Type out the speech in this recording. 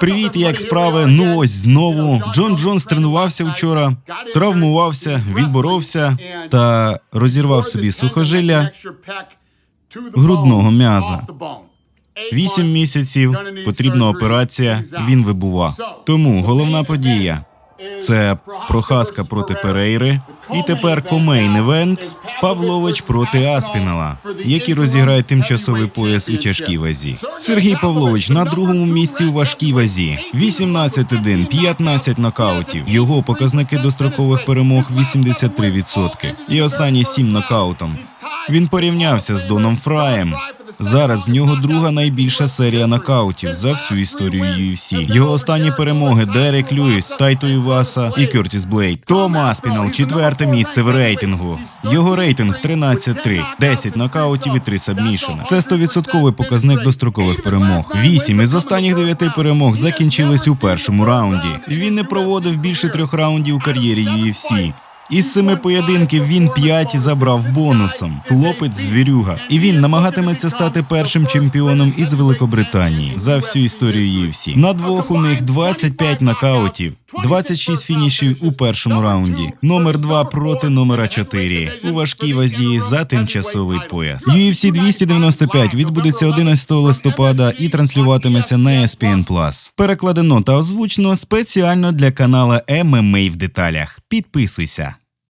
Привіт, як справи? Ну ось знову. Джон Джонс тренувався вчора, травмувався, відборовся та розірвав собі сухожилля грудного м'яза. Вісім місяців потрібна операція. Він вибував. Тому головна подія це прохаска проти Перейри. І тепер комейн івент Павлович проти Аспінала, які розіграють тимчасовий пояс у тяжкій вазі. Сергій Павлович на другому місці у важкій вазі. 18-1, 15 нокаутів. Його показники дострокових перемог 83%. І останні 7 нокаутом. Він порівнявся з Доном Фраєм. Зараз в нього друга найбільша серія нокаутів за всю історію UFC. Його останні перемоги Дерек Льюіс, Тайто Іваса і Кертіс Блейд. Том Аспінал четверте місце в рейтингу. Його рейтинг 13-3, 10 нокаутів і 3 сабмішени. Це 100% показник дострокових перемог. Вісім із останніх дев'яти перемог закінчились у першому раунді. Він не проводив більше трьох раундів у кар'єрі UFC. Із семи поєдинків він п'ять забрав бонусом. Хлопець звірюга, і він намагатиметься стати першим чемпіоном із Великобританії за всю історію UFC. На двох у них 25 нокаутів. 26 фінішів у першому раунді. Номер 2 проти номера 4 у важкій вазі за тимчасовий пояс. UFC 295 відбудеться 11 листопада і транслюватиметься на ESPN+. Перекладено та озвучено спеціально для канала MMA в деталях. Підписуйся.